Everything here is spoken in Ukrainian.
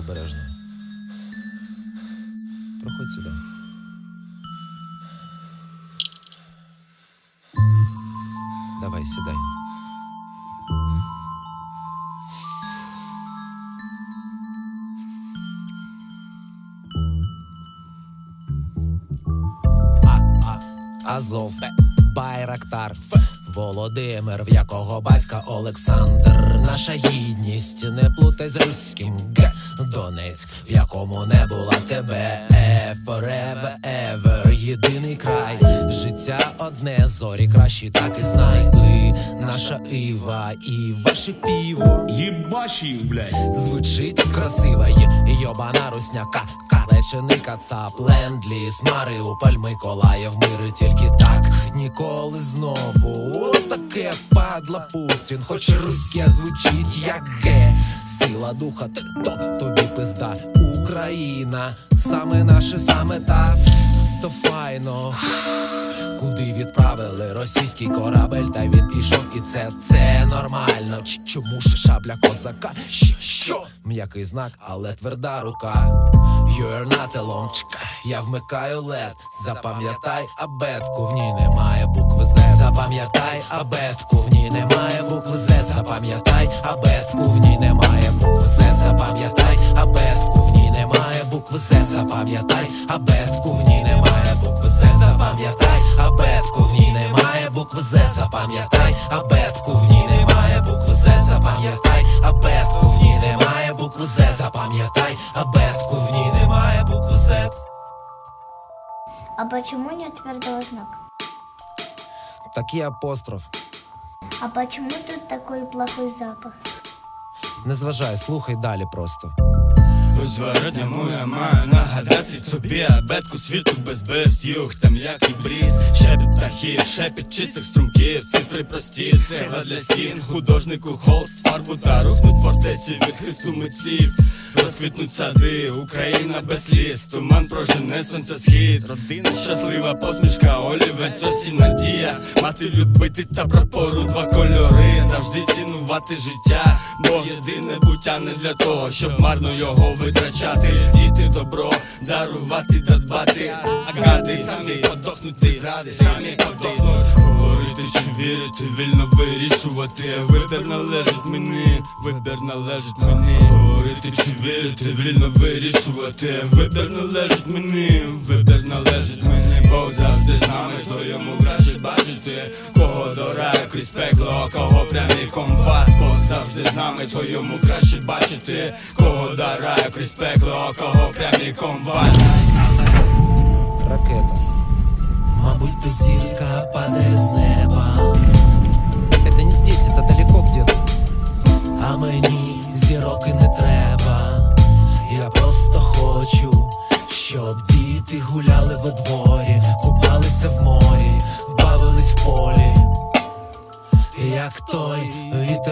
обережно. Проходь сюди. Давай, сідай. Азов, Байрактар, Володимир, в якого батька Олександр. Наша гідність не плутай з руським. Донецьк, в якому не була тебе. Е, forever, ever, єдиний край. Життя одне, зорі кращі, так і знай. Ви наша Іва, і ваше піво. Их, блядь. Звучить красиво, є йобана русняка, калечений кацап, ленд-ліз, Маріуполь, Миколаїв, мири тільки так, ніколи знову. От таке падла Путін, хоч руське звучить як ге. Сила духа, ти то тобі пизда. Україна, саме наше, саме та то файно. Куди відправили російський корабель, та він пішов, і це це нормально. Чому ж шабля козака? Що? що? М'який знак, але тверда рука. You're not alone, я вмикаю лед. Запам'ятай абетку, в ній немає букви З. Запам'ятай абетку, в ній немає букви З. Запам'ятай абетку, в ній немає букви З. Запам'ятай абетку, в ній немає букви З. Запам'ятай абетку, в ній немає. Запам'ятай абетку, в ній немає букви З. Запам'ятай абетку, в ній немає букви З. Запам'ятай абетку, в ній немає букви З. Запам'ятай абетку, в ній немає букви З. А почему нет твердого знака? Такий апостроф. А почему тут такой плохой запах? Не зважай, слухай далі просто. У зворотньому я маю нагадати тобі абетку світу без без юг, там як бріз, шепіт птахів, шепіт чистих струмків, цифри прості, цегла для стін, художнику холст, фарбу та рухнуть фортеці від хисту митців, розквітнуть сади, Україна без сліз, туман прожене сонця схід, родина щаслива посмішка, олівець, осінь надія, мати любити та прапору два кольори, завжди цінувати життя, бо єдине буття не для того, щоб марно його витрачати, діти добро, дарувати та дбати, а гади самі подохнути зради, самі подохнуть, говорити чи вірити, вільно вирішувати, вибір належить мені, вибір належить мені, говорити чи вірити, вільно вирішувати, вибір належить мені, вибір належить мені, Бог завжди з нами, то йому краще бачити, кого до раю крізь пекло, а кого прямий комфат, Бог завжди з нами, то йому краще бачити, кого до раю крізь пекло, а кого прямий комфорт. Діти гуляли во дворі, купалися в морі, бавились в полі. Як той вітер